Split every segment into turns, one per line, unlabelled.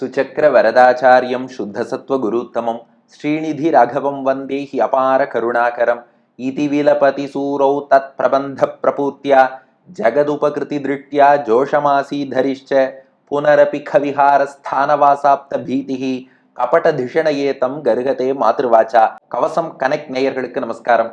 சுச்சக்கர வரதாச்சாரியம் சுத்தசத்வ குருத்தமம் ஸ்ரீநிதி ராகவம் வந்தே he அபார கருணாகரம் இதி விலபதி சூரௌ தத் பிரபந்த பிரபூத்யா ஜகதுபகிருதி திருஷ்டியா ஜோஷமாசீதரிஷ்ச புனரபி கவிஹார ஸ்தானவாசாப்த பீதிஹி கபட திஷணயேதம் கருகதே மாதృவாச்சா கவசம் கனெக்ட் நேயர்களுக்கு நமஸ்காரம்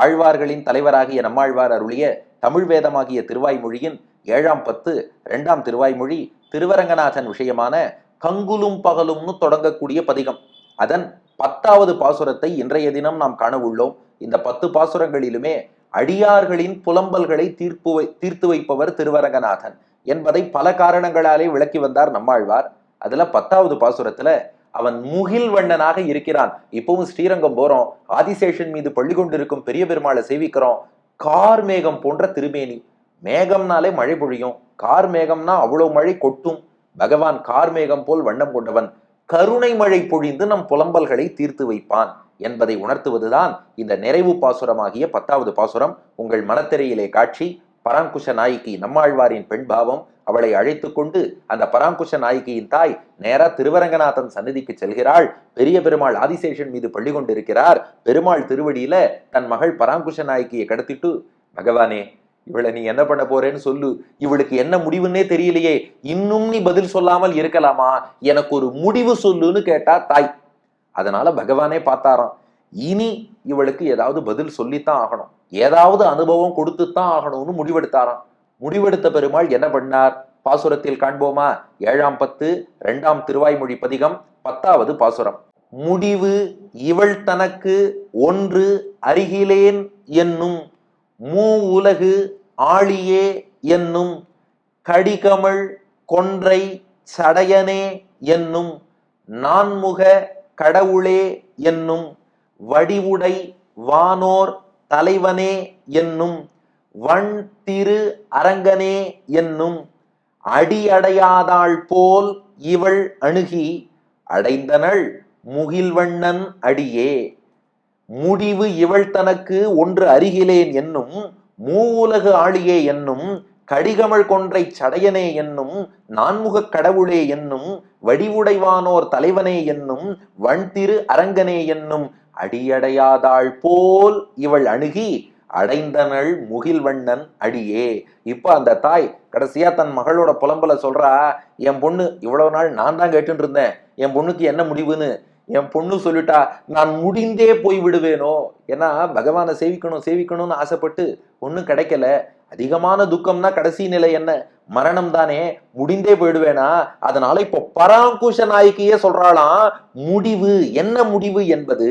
ஆழ்வார்களின் தலைவராகிய நம்மாழ்வார் அருளிய தமிழ் வேதமாகிய திருவாய்மொழியின் ஏழாம் பத்து இரண்டாம் திருவாய்மொழி திருவரங்கநாதன் விஷயமான கங்குலும் பகலும்னு தொடங்கக்கூடிய பதிகம். அதன் பத்தாவது பாசுரத்தை இன்றைய தினம் நாம் காண உள்ளோம். இந்த பத்து பாசுரங்களிலுமே அடியார்களின் புலம்பல்களை தீர்ப்பு வை- தீர்த்து வைப்பவர் திருவரங்கநாதன் என்பதை பல காரணங்களாலே விளக்கி வந்தார் நம்மாழ்வார். அதுல பத்தாவது பாசுரத்துல அவன் முகில் வண்ணனாக இருக்கிறான். இப்பவும் ஸ்ரீரங்கம் போறோம். ஆதிசேஷன் மீது பள்ளி கொண்டிருக்கும் பெரிய பெருமாளை சேவிக்கிறோம். கார் மேகம் போன்ற திருமேனி. மேகம்னாலே மழை பொழியும். கார் மேகம்னா அவ்வளவு மழை கொட்டும். பகவான் கார் மேகம் போல் வண்ணம் கொண்டவன். கருணை மழை பொழிந்து நம் புலம்பல்களை தீர்த்து வைப்பான் என்பதை உணர்த்துவதுதான் இந்த நிறைவு பாசுரமாகிய பத்தாவது பாசுரம். உங்கள் மனத்திரையிலே காட்சி. பராங்குஷ நாயகி நம்மாழ்வாரின் பெண் பாவம் அவளை அழைத்து கொண்டு அந்த பராங்குஷ நாயகியின் தாய் நேரா திருவரங்கநாதன் சன்னதிக்கு செல்கிறாள். பெரிய பெருமாள் ஆதிசேஷன் மீது பள்ளி கொண்டிருக்கிறார். பெருமாள் திருவடியில தன் மகள் பராங்குஷ நாயகியை கடத்திட்டு பகவானே இவளை நீ என்ன பண்ண போறேன்னு சொல்லு. இவளுக்கு என்ன முடிவுன்னே தெரியலையே. இன்னும் நீ பதில் சொல்லாமல் இருக்கலாமா? எனக்கு ஒரு முடிவு சொல்லுன்னு கேட்டா தாய். அதனால பகவானே பார்த்தாராம். இனி இவளுக்கு ஏதாவது பதில் சொல்லித்தான் ஆகணும். ஏதாவது அனுபவம் கொடுத்துத்தான் ஆகணும்னு முடிவெடுத்தாராம். முடிவெடுத்த பெருமாள் என்ன பண்ணார்? பாசுரத்தில் காண்போமா? ஏழாம் பத்து இரண்டாம் திருவாய்மொழி பதிகம் பத்தாவது பாசுரம். முடிவு இவள் தனக்கு ஒன்று அருகிலேன் என்னும் மூ உலகு ஆழியே என்னும் கடிகமள் கொன்றை சடையனே என்னும் நான்முக கடவுளே என்னும் வடிவுடை வானோர் தலைவனே என்னும் வண் திரு அரங்கனே என்னும் அடியடையாதாள் போல் இவள் அணுகி அடைந்தனள் முகில்வண்ணன் அடியே முடிவு இவள் தனக்கு ஒன்று அருகிலேன் என்னும் மூவுலகு ஆளியே என்னும் கடிகமள் கொன்றை சடையனே என்னும் நான்முகக் கடவுளே என்னும் வடிவுடைவானோர் தலைவனே என்னும் வண்திரு அரங்கனே என்னும் அடியடையாதாள் போல் இவள் அணுகி அடைந்தனள் முகில்வண்ணன் அடியே. இப்போ அந்த தாய் கடைசியா தன் மகளோட புலம்பல சொல்றா என் பொண்ணு இவ்வளவு நாள் நான் தான் கேட்டுட்டு இருந்தேன். என் பொண்ணுக்கு என்ன முடிவுன்னு? என் பொண்ணு சொல்லிட்டா நான் முடிந்தே போய் விடுவேனோ? ஏன்னா பகவானை சேவிக்கணும் சேவிக்கணும்னு ஆசைப்பட்டு ஒன்றும் கிடைக்கல. அதிகமான துக்கம்னா கடைசி நிலை என்ன? மரணம் தானே. முடிந்தே போயிடுவேனா? அதனால இப்போ பராங்குஷ நாயகியே சொல்றாளாம் முடிவு என்ன முடிவு? என்பது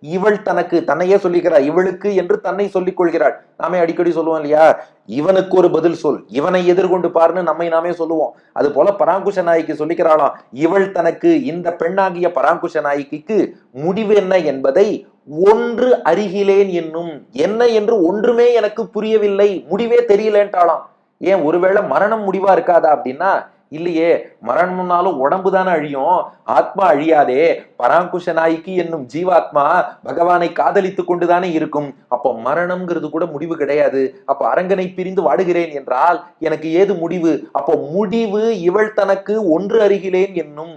இவள் தனக்கு தன்னையே சொல்லிக்கிறாள் இவளுக்கு என்று தன்னை சொல்லிக் கொள்கிறாள். நாமே அடிக்கடி சொல்லுவோம் இல்லையா? இவனுக்கு ஒரு பதில் சொல். இவனை எதிர்கொண்டு பாருன்னு நம்மை நாமே சொல்லுவோம். அது போல பராங்குஷ நாய்க்கு சொல்லிக்கிறாளாம். இவள் தனக்கு இந்த பெண்ணாகிய பராங்குஷ நாயகிக்கு முடிவு என்ன என்பதை ஒன்று அறிகிலேன் என்னும் என்ன என்று ஒன்றுமே எனக்கு புரியவில்லை முடிவே தெரியலேன்ட்டாளாம். ஏன் ஒருவேளை மரணம் முடிவா இருக்காதா அப்படின்னா இல்லையே மரணம்னாலும் உடம்பு தானே அழியும்? ஆத்மா அழியாதே பராங்குஷ நாய்க்கு என்னும் ஜீவாத்மா பகவானை காதலித்து கொண்டுதானே இருக்கும். அப்போ மரணம்ங்கிறது கூட முடிவு கிடையாது. அப்போ அரங்கனை பிரிந்து வாடுகிறேன் என்றால் எனக்கு ஏது முடிவு? அப்போ முடிவு இவள் தனக்கு ஒன்று அறிகிறேன் என்னும்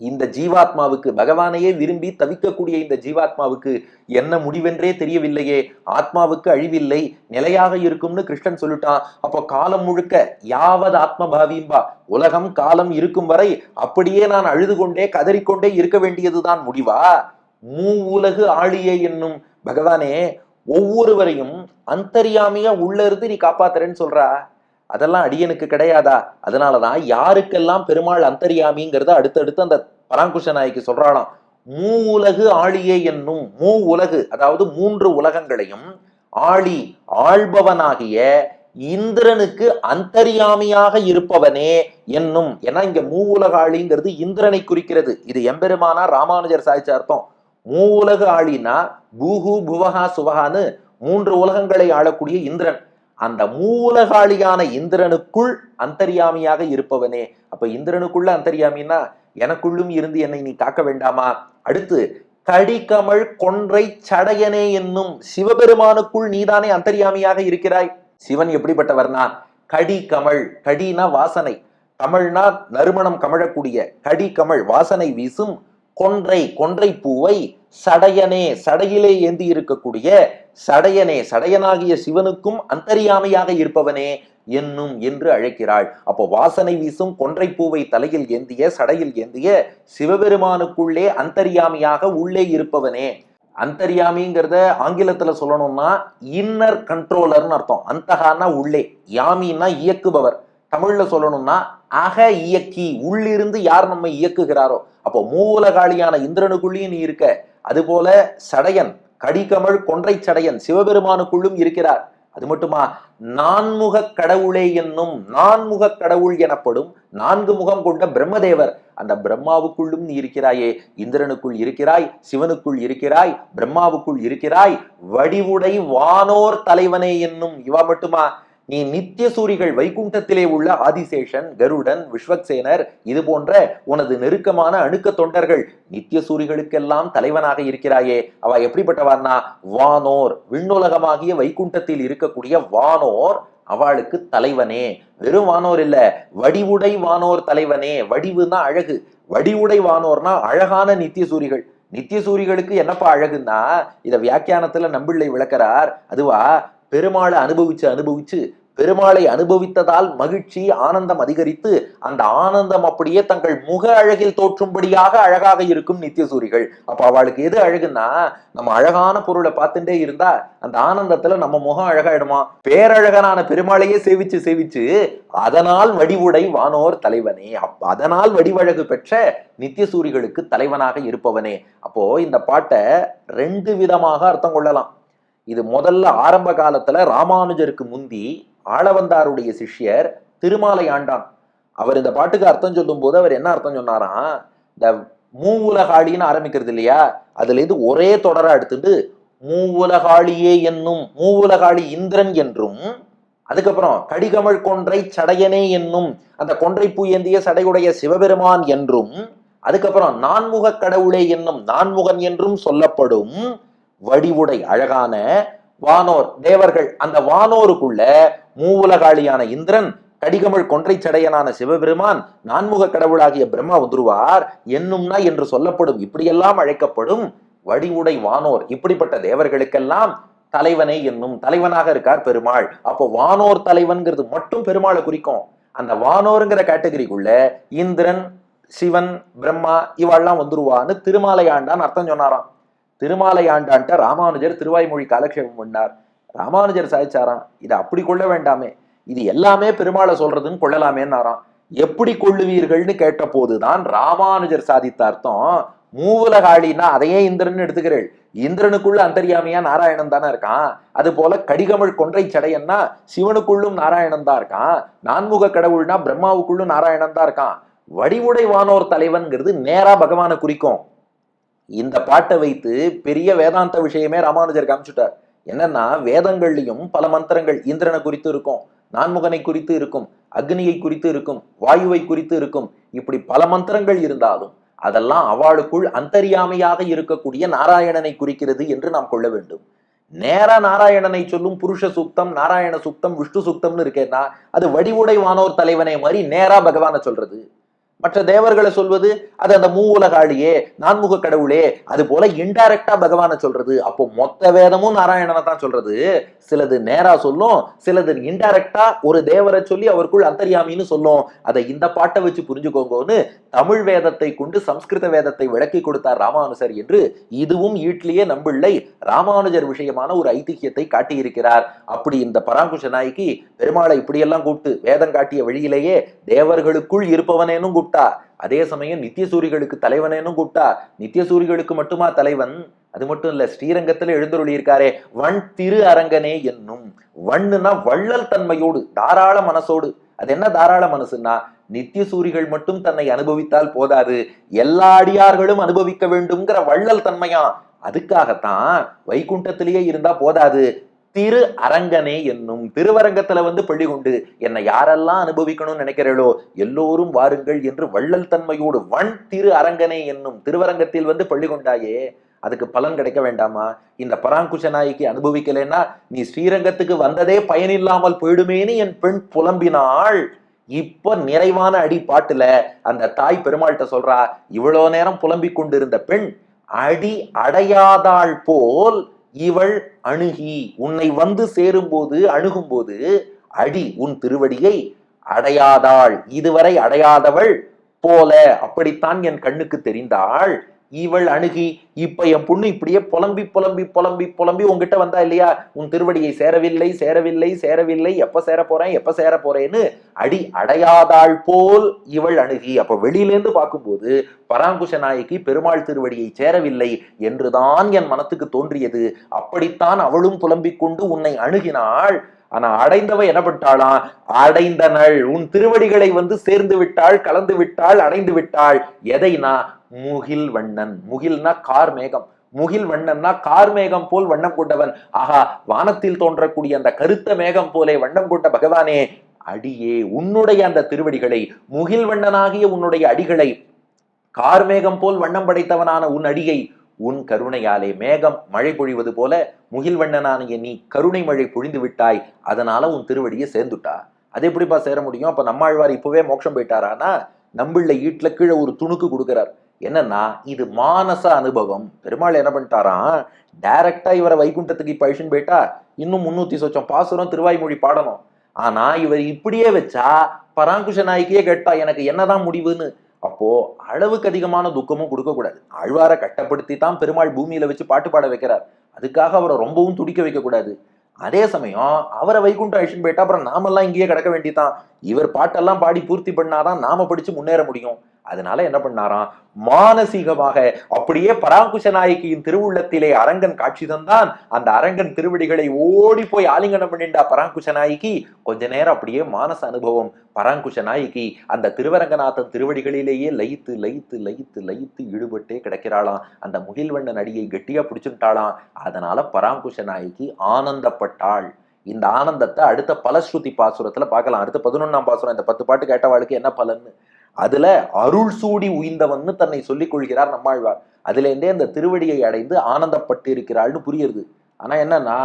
இந்த ஜீவாத்மாவுக்கு பகவானையே விரும்பி தவிக்கக்கூடிய இந்த ஜீவாத்மாவுக்கு என்ன முடிவென்றே தெரியவில்லையே. ஆத்மாவுக்கு அழிவில்லை நிலையாக இருக்கும்னு கிருஷ்ணன் சொல்லிட்டான். அப்போ காலம் முழுக்க யாவது ஆத்மபாவியும்பா உலகம் காலம் இருக்கும் வரை அப்படியே நான் அழுது கொண்டே கதறிக்கொண்டே இருக்க வேண்டியதுதான் முடிவா? மூ உலகு ஆழியே என்னும் பகவானே ஒவ்வொருவரையும் அந்தரியாமையா உள்ள இருந்து நீ காப்பாத்துறேன்னு சொல்றா? அதெல்லாம் அடியனுக்கு கிடையாதா? அதனாலதான் யாருக்கெல்லாம் பெருமாள் அந்தரியாமிங்கிறத அடுத்தடுத்து அந்த பராங்குஷ நாய்க்கு சொல்றாளாம். மூ உலகு ஆழியே என்னும் மூ உலகு அதாவது மூன்று உலகங்களையும் ஆழி ஆள்பவனாகிய இந்திரனுக்கு அந்தரியாமியாக இருப்பவனே என்னும் ஏன்னா இங்க மூ உலக ஆழிங்கிறது இந்திரனை குறிக்கிறது. இது எம்பெருமானா ராமானுஜர் சாய்ச்ச அர்த்தம். மூ உலக ஆழினா பூஹு புவஹா சுவஹான்னு மூன்று உலகங்களை ஆளக்கூடிய இந்திரன். அந்த மூலகாளியான இந்திரனுக்குள் அந்தர்யாமியாக இருப்பவனே. அப்ப இந்திரனுக்குள்ள அந்தர்யாமின்னா எனக்குள்ளும் இருந்து என்னை நீ காக்க வேண்டாமா? அடுத்து கடிகமழ் கொன்றை சடையனே என்னும் சிவபெருமானுக்குள் நீதானே அந்தர்யாமியாக இருக்கிறாய்? சிவன் எப்படிப்பட்டவர்னா கடி கமல் கடினா வாசனை. கமல்னா நறுமணம் கமழக்கூடிய கடி கமல் வாசனை வீசும் கொன்றை கொன்றை பூவை சடையனே சடையிலே ஏந்தி இருக்கக்கூடிய சடையனே சடையனாகிய சிவனுக்கும் அந்தரியாமையாக இருப்பவனே என்னும் என்று அழைக்கிறாள். அப்போ வாசனை வீசும் கொன்றை பூவை தலையில் ஏந்திய சடையில் ஏந்திய சிவபெருமானுக்குள்ளே அந்தரியாமையாக உள்ளே இருப்பவனே. அந்தரியாமிங்கிறத ஆங்கிலத்துல சொல்லணும்னா இன்னர் கண்ட்ரோலர்னு அர்த்தம். அந்தகானா உள்ளே யாமின்னா இயக்குபவர். தமிழ்ல சொல்லணும்னா அக இயக்கி உள்ளிருந்து யார் நம்மை இயக்குகிறாரோ? அப்போ மூலகாளியான இந்திரனுக்குள்ளேயும் நீ இருக்க. அதுபோல சடையன் கடிகமழ் கொன்றை சடையன் சிவபெருமானுக்குள்ளும் இருக்கிறார். அது மட்டுமா? நான்முக கடவுளே என்னும் நான்முக கடவுள் எனப்படும் நான்கு முகம் கொண்ட பிரம்மதேவர். அந்த பிரம்மாவுக்குள்ளும் நீ இருக்கிறாயே. இந்திரனுக்குள் இருக்கிறாய் சிவனுக்குள் இருக்கிறாய் பிரம்மாவுக்குள் இருக்கிறாய். வடிவுடை வானோர் தலைவனே என்னும் இவா மட்டுமா? நீ நித்திய சூரிகள் வைகுண்டத்திலே உள்ள ஆதிசேஷன் கருடன் விஸ்வக்சேனர் இது போன்ற உனது நெருக்கமான அணுக்க தொண்டர்கள் நித்திய சூரிகளுக்கெல்லாம் தலைவனாக இருக்கிறாயே. அவ எப்படிப்பட்டவான்னா வானோர். விண்ணுலகமாகிய வைகுண்டத்தில் இருக்கக்கூடிய வானோர் அவளுக்கு தலைவனே. வெறும் வானோர் இல்ல வடிவுடை வானோர் தலைவனே. வடிவுனா அழகு. வடிவுடை வானோர்னா அழகான நித்திய சூரிகள். நித்திய சூரிகளுக்கு என்னப்பா அழகுன்னா? இத வியாக்கியானத்துல நம்பிள்ளை விளக்கறார். அதுவா பெருமாளை அனுபவிச்சு அனுபவிச்சு பெருமாளை அனுபவித்ததால் மகிழ்ச்சி ஆனந்தம் அதிகரித்து அந்த ஆனந்தம் அப்படியே தங்கள் முக அழகில் தோற்றும்படியாக அழகாக இருக்கும் நித்தியசூரிகள். அப்ப அவளுக்கு எது அழகுன்னா நம்ம அழகான பொருளை பார்த்துட்டே இருந்தா அந்த ஆனந்தத்துல நம்ம முகம் அழகாயிடுமா? பேரழகனான பெருமாளையே சேவிச்சு சேவிச்சு அதனால் வடிவுடை வானோர் தலைவனே. அப் அதனால் வடிவழகு பெற்ற நித்தியசூரிகளுக்கு தலைவனாக இருப்பவனே. அப்போ இந்த பாட்டை ரெண்டு விதமாக அர்த்தம் கொள்ளலாம். இது முதல்ல ஆரம்ப காலத்துல ராமானுஜருக்கு முந்தி ஆளவந்தாருடைய சிஷ்யர் திருமாலை ஆண்டான். அவர் இந்த பாட்டுக்கு அர்த்தம் சொல்லும் போது அவர் என்ன அர்த்தம் சொன்னாராம் இந்த மூவுலகாளின்னு ஆரம்பிக்கிறது இல்லையா? அதுல இருந்து ஒரே தொடரா எடுத்துட்டு மூவுலகாளியே என்னும் மூவுலகாளி இந்திரன் என்றும் அதுக்கப்புறம் கடிகமழ் கொன்றை சடையனே என்னும் அந்த கொன்றை பூயந்திய சடையுடைய சிவபெருமான் என்றும் அதுக்கப்புறம் நான்முக கடவுளே என்னும் நான்முகன் என்றும் சொல்லப்படும் வடிவுடை அழகான வானோர். தேவர்கள் அந்த வானோருக்குள்ள மூவுலகாளியான இந்திரன் கடிகமிழ் கொன்றை சடையனான சிவபெருமான் நான்முக கடவுளாகிய பிரம்மா வந்துருவார் என்னும்னா என்று சொல்லப்படும் இப்படியெல்லாம் அழைக்கப்படும் வடிவுடை வானோர். இப்படிப்பட்ட தேவர்களுக்கெல்லாம் தலைவனே என்னும் தலைவனாக இருக்கார் பெருமாள். அப்போ வானோர் தலைவன்கிறது மட்டும் பெருமாளை குறிக்கும். அந்த வானோருங்கிற கேட்டகரிக்குள்ள இந்திரன் சிவன் பிரம்மா இவாள்லாம் வந்துருவான்னு திருமாலை ஆண்டான் அர்த்தம் சொன்னாராம். திருமாலை ஆண்டான்ட்ட ராமானுஜர் திருவாய்மொழி காலக்ஷேபம் பண்ணார். ராமானுஜர் சாய்ச்சாராம் இதை அப்படி கொள்ள வேண்டாமே இது எல்லாமே பெருமாளை சொல்றதுன்னு கொள்ளலாமேன்னாராம். எப்படி கொள்ளுவீர்கள்னு கேட்ட போதுதான் ராமானுஜர் சாதித்த அர்த்தம் மூவுலகாளின்னா அதையே இந்திரன் எடுத்துக்கிறேள். இந்திரனுக்குள்ள அந்தரியாமையா நாராயணன் தானே இருக்கான். அது போல கடிகமிழ் கொன்றை சடையன்னா சிவனுக்குள்ளும் நாராயணன் தான் இருக்கான். நான்முக கடவுள்னா பிரம்மாவுக்குள்ளும் நாராயணன் தான் இருக்கான். வடிவுடை வானோர் தலைவன்கிறது நேரா பகவானை குறிக்கும். இந்த பாட்டை வைத்து பெரிய வேதாந்த விஷயமே ராமானுஜர் காமிச்சுட்டார். என்னன்னா வேதங்கள்லயும் பல மந்திரங்கள் இந்திரனை குறித்து இருக்கும் நான்முகனை குறித்து இருக்கும் அக்னியை குறித்து இருக்கும் வாயுவை குறித்து இருக்கும் இப்படி பல மந்திரங்கள் இருந்தாலும் அதெல்லாம் அவளுக்குள் அந்தரியாமையாக இருக்கக்கூடிய நாராயணனை குறிக்கிறது என்று நாம் கொள்ள வேண்டும். நேரா நாராயணனை சொல்லும் புருஷ சூக்தம் நாராயண சூக்தம் விஷ்ணு சூக்தம்னு இருக்கேன்னா அது வடிவுடை வானோர் தலைவனே மாதிரி நேரா பகவானை சொல்றது. மற்ற தேவர்களை சொல்வது அது அந்த மூவுலகாளியே நான்முக கடவுளே அது போல இன்டைரக்டா பகவானை சொல்றது. அப்போ மொத்த வேதமும் நாராயணனை தான் சொல்றது. சிலது நேரா சொல்லும் சிலது இன்டைரக்டா ஒரு தேவரை சொல்லி அவருக்குள் அந்தரியாமின்னு சொல்லும். அதை இந்த பாட்டை வச்சு புரிஞ்சுக்கோங்கன்னு தமிழ் வேதத்தை கொண்டு சம்ஸ்கிருத வேதத்தை விளக்கி கொடுத்தார் ராமானுஜர் என்று இதுவும் ஈட்லியே நம்பிள்ளை ராமானுஜர் விஷயமான ஒரு ஐதிஹ்யத்தை காட்டியிருக்கிறார். அப்படி இந்த பராங்குஷ நாய்க்கு பெருமாளை இப்படியெல்லாம் கூப்பிட்டு வேதம் காட்டிய வழியிலேயே தேவர்களுக்குள் இருப்பவனேனும் கூப்பிட்டு அதே சமயம் நித்திய சூரிகளுக்கு தலைவனேனும் கூப்பிட்டா நித்திய சூரிகளுக்கு மட்டுமா தலைவன்? அது மட்டும் இல்ல ஸ்ரீரங்கத்துல எழுந்தருளி இருக்காரே வன் திரு அரங்கனே என்னும். வண்ணுனா வள்ளல் தன்மையோடு தாராள மனசோடு. அது என்ன தாராள மனசுன்னா நித்திய சூரிகள் மட்டும் தன்னை அனுபவித்தால் போதாது. எல்லா அடியார்களும் அனுபவிக்க வேண்டும்ங்கிற வள்ளல் தன்மையா? அதுக்காகத்தான் வைகுண்டத்திலேயே இருந்தா போதாது. திரு அரங்கனே என்னும் திருவரங்கத்துல வந்து பள்ளி கொண்டு என்னை யாரெல்லாம் அனுபவிக்கணும்னு நினைக்கிறீர்களோ எல்லோரும் வாருங்கள் என்று வள்ளல் தன்மையோடு வன் திரு அரங்கனே என்னும் திருவரங்கத்தில் வந்து பள்ளி கொண்டாயே அதுக்கு பலன் கிடைக்க வேண்டாமா? இந்த பராங்குஷ நாய்க்கு அனுபவிக்கலைன்னா நீ ஸ்ரீரங்கத்துக்கு வந்ததே பயனில்லாமல் போயிடுமேன்னு என் பெண் புலம்பினாள். இப்ப நிறைவான அடி பாட்டுல அந்த தாய் பெருமாள்கிட்ட சொல்றா இவ்வளோ நேரம் புலம்பிக் கொண்டிருந்த பெண் அடி அடையாதாள் போல் இவள் அணுகி உன்னை வந்து சேரும்போது அணுகும்போது அடி உன் திருவடியை அடையாதாள். இதுவரை அடையாதவள் போல. அப்படித்தான் என் கண்ணுக்கு தெரிந்தாள். இவள் அணுகி இப்ப என் பொண்ணு இப்படியே புலம்பி புலம்பி புலம்பி புலம்பி உன்கிட்ட வந்தா இல்லையா? உன் திருவடியை சேரவில்லை சேரவில்லை சேரவில்லை எப்ப சேர போறேன் எப்ப சேர போறேன்னு அடி அடையாதாள் போல் இவள் அணுகி. அப்ப வெளியிலேருந்து பார்க்கும்போது பராங்குஷ நாயகி பெருமாள் திருவடியை சேரவில்லை என்றுதான் என் மனத்துக்கு தோன்றியது. அப்படித்தான் அவளும் புலம்பிக் கொண்டு உன்னை அணுகினாள். ஆனா அடைந்தவ எனப்பட்டாளாம் அடைந்தனள். உன் திருவடிகளை வந்து சேர்ந்து விட்டாள் கலந்து விட்டாள் அடைந்து விட்டாள். எதைனா முகில் வண்ணன் முகில்னா கார் மேகம் முகில் வண்ணன்னா கார் மேகம் போல் வண்ணம் கொண்டவன். ஆஹா வானத்தில் தோன்றக்கூடிய அந்த கருத்த மேகம் போலே வண்ணம் கொண்ட பகவானே அடியே உன்னுடைய அந்த திருவடிகளை முகில் வண்ணனாகிய உன்னுடைய அடிகளை கார்மேகம் போல் வண்ணம் படைத்தவனான உன் அடியை உன் கருணையாலே மேகம் மழை பொழிவது போல முகில்வண்ணனானிய நீ கருணை மழை பொழிந்து விட்டாய் அதனால உன் திருவடியை சேர்ந்துட்டா. அது எப்படிப்பா சேர முடியும்? அப்ப நம்மாழ்வார் இப்பவே மோட்சம் போயிட்டாரானா? நம்பிள்ள ஈட்டுல கீழே ஒரு துணுக்கு கொடுக்கிறார். என்னன்னா இது மானச அனுபவம். பெருமாள் என்ன பண்ணிட்டாராம் டைரக்டா இவரை வைகுண்டத்துக்கு இப்ப அழிச்சுன்னு போயிட்டா இன்னும் முன்னூத்தி சொச்சம் பாசுரம் திருவாய்மொழி பாடணும். ஆனா இவர் இப்படியே வச்சா பராங்குஷ நாய்க்கே கேட்டா எனக்கு என்னதான் முடிவுன்னு? அப்போ அளவுக்கு அதிகமான துக்கமும் கொடுக்க கூடாது ஆழ்வாரை கட்டப்படுத்தி தான் பெருமாள் பூமியில வச்சு பாட்டு பாட வைக்கிறார். அதுக்காக அவரை ரொம்பவும் துடிக்க வைக்க கூடாது அதே சமயம் அவரை வைகுண்டம் அழிச்சுன்னு போயிட்டா அப்புறம் நாமெல்லாம் இங்கேயே கிடக்க வேண்டியதான் இவர் பாட்டெல்லாம் பாடி பூர்த்தி பண்ணாதான் நாம படிச்சு முன்னேற முடியும். அதனால என்ன பண்ணாராம் மானசீகமாக அப்படியே பராங்குஷ நாயகியின் திருவுள்ளத்திலே அரங்கன் காட்சி தந்தான். அந்த அரங்கன் திருவடிகளை ஓடி போய் ஆலிங்கனம் பண்ணிண்டா பராங்குஷ நாயகி. கொஞ்ச நேரம் அப்படியே மானச அனுபவம். பராங்குஷ நாயகி அந்த திருவரங்கநாதன் திருவடிகளிலேயே லயித்து லயித்து லயித்து லயித்து ஈடுபட்டே கிடக்கிறாளாம். அந்த முகில்வண்ணன் நடிகை கெட்டியா பிடிச்சுட்டாளாம் அதனால பராங்குஷ நாயகி ஆனந்தப்பட்டாள். இந்த ஆனந்தத்தை அடுத்த பலஸ்ருதி பாசுரத்துல பார்க்கலாம். அடுத்த பதினொன்னாம் பாசுரம் இந்த பத்து பாட்டு கேட்டவாளுக்கு என்ன பலன்னு? அதுல அருள் சூடி உய்ந்தவன்னு தன்னை சொல்லிக் கொள்கிறார் நம்மாழ்வார். அதுல இருந்தே அந்த திருவடியை அடைந்து ஆனந்தப்பட்டு இருக்கிறாள்னு புரியுது ஆனா என்னன்னா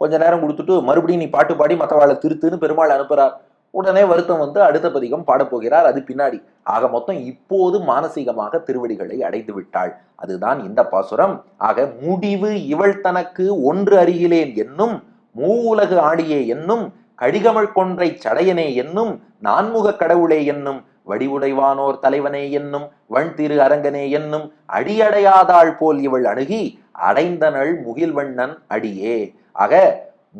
கொஞ்ச நேரம் கொடுத்துட்டு மறுபடியும் நீ பாட்டு பாடி மற்றவாளை திருத்துன்னு பெருமாள் அனுப்புறார். உடனே வருத்தம் வந்து அடுத்த பதிகம் பாடப்போகிறார் அது பின்னாடி. ஆக மொத்தம் இப்போது மானசீகமாக திருவடிகளை அடைந்து விட்டாள். அதுதான் இந்த பாசுரம். ஆக முடிவு இவள் தனக்கு ஒன்று அறிகிலேன் என்னும் மூவுலகு ஆடியே என்னும் கடிகமழ் கொன்றை சடையனே என்னும் நான்முக கடவுளே என்னும் வடிவுடைவானோர் தலைவனே என்னும் வண் திரு அரங்கனே என்னும் அடியடையாதாள் போல் இவள் அணுகி அடைந்தனள் முகில்வண்ணன் அடியே. ஆக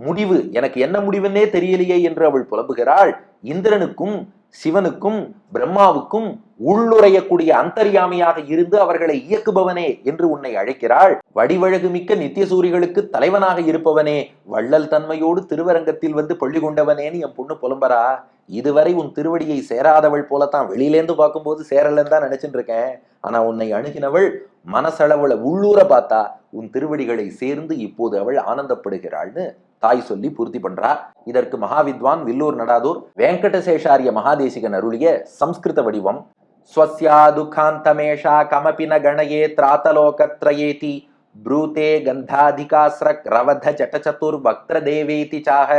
முடிவு எனக்கு என்ன முடிவுன்னே தெரியலையே என்று அவள் புலம்புகிறாள். இந்திரனுக்கும் சிவனுக்கும் பிரம்மாவுக்கும் உள்ளுரையக்கூடிய அந்தர்யாமியாக இருந்து அவர்களை இயக்குபவனே என்று உன்னை அழைக்கிறாள். வடிவழகு மிக்க நித்தியசூரிகளுக்கு தலைவனாக இருப்பவனே வள்ளல் தன்மையோடு திருவரங்கத்தில் வந்து பள்ளி கொண்டவனேன்னு என் பொண்ணு புலம்பரா இதுவரை உன் திருவடியை சேராதவள் போலத்தான் வெளியிலேந்து பார்க்கும்போது சேரலன்னு தான் நினைச்சிட்டு இருக்கேன் ஆனா உன்னை அணுகினவள் மனசளவுல உள்ளூர பார்த்தா உன் திருவடிகளை சேர்ந்து இப்போது அவள் ஆனந்தப்படுகிறாள்னு தாய் சொல்லி பூர்த்தி பண்றா. இதற்கு மகாவித்வான் வில்லூர் நடாதூர் வெங்கடசேஷாரிய மகாதேசிகன் அருளிய சம்ஸ்கிருத வடிவம். ஸ்வஸ்யா துக்காந்தமேஷா கமபின ந கணயே திராத்தலோகத்ரயேதி ப்ரூதே கந்தாதிகாஸ்ரக் ரவத ஜட்டச்சதுர் வக்திரதேவேதி சாக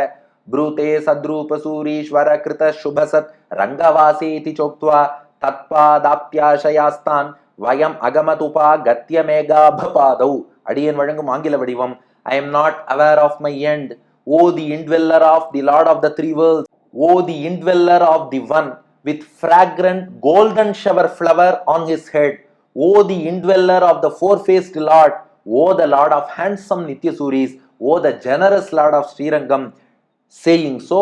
ब्रूते सद्रूपसूरीश्वरकृतशुभसत् रङ्गवासीति चोक्त्वा தத்பாதாப்தியாசயாஸ்தான் வயம் அகமதுபா கத்திய மேகாபபாதௌ அடியன் வழங்கும் ஆங்கில வடிவம் I am not aware of my end oh the indweller of the lord of the three world oh the indweller of the one with fragrant golden shower flower on his head oh the indweller of the four faced lord oh the lord of handsome Nityasuris oh the generous lord of Srirangam saying so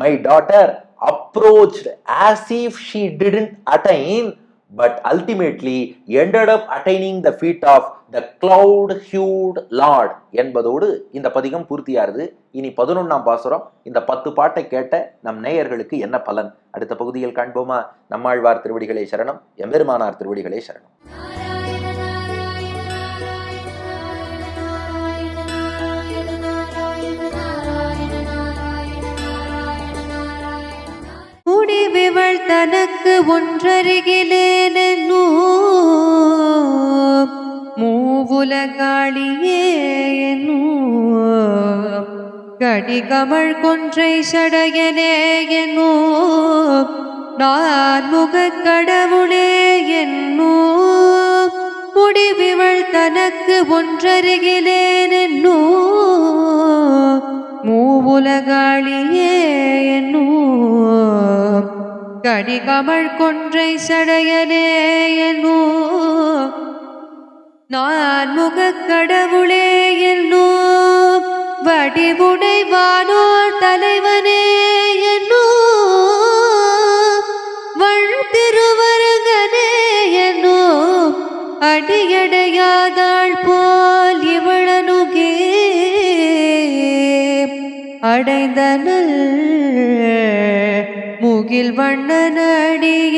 my daughter approach as if she didn't attain but ultimately ended up attaining the feet of the cloud hued lord என்பதோடு இந்த பதிகம் பூர்த்தியாருது இனி பதினொன்றாம் பாசுரம். இந்த பத்து பாட்டை கேட்ட நம் நேயர்களுக்கு என்ன பலன்? அடுத்த பகுதியில் காண்போமா? நம்மாழ்வார் திருவடிகளே சரணம். எம்பெருமானார் திருவடிகளே சரணம்.
விவள் தனக்கு ஒன்றருகிலேனோ மூவுலகாளியே கடிகமழ் கொன்றை சடையனேயனோ நான் முகக் கடவுளே என்னோ முடிவிவள் தனக்கு ஒன்றருகிலேனோ மூவுலகாளியே என்னும். கடிகமழ் கொன்றை சடையனே என்னும். நான் முகக்கடவுளே என்னும். என்னோ வடிவுடை வானோர் தலைவனே அடைந்தனல் முகில் வண்ணனடியே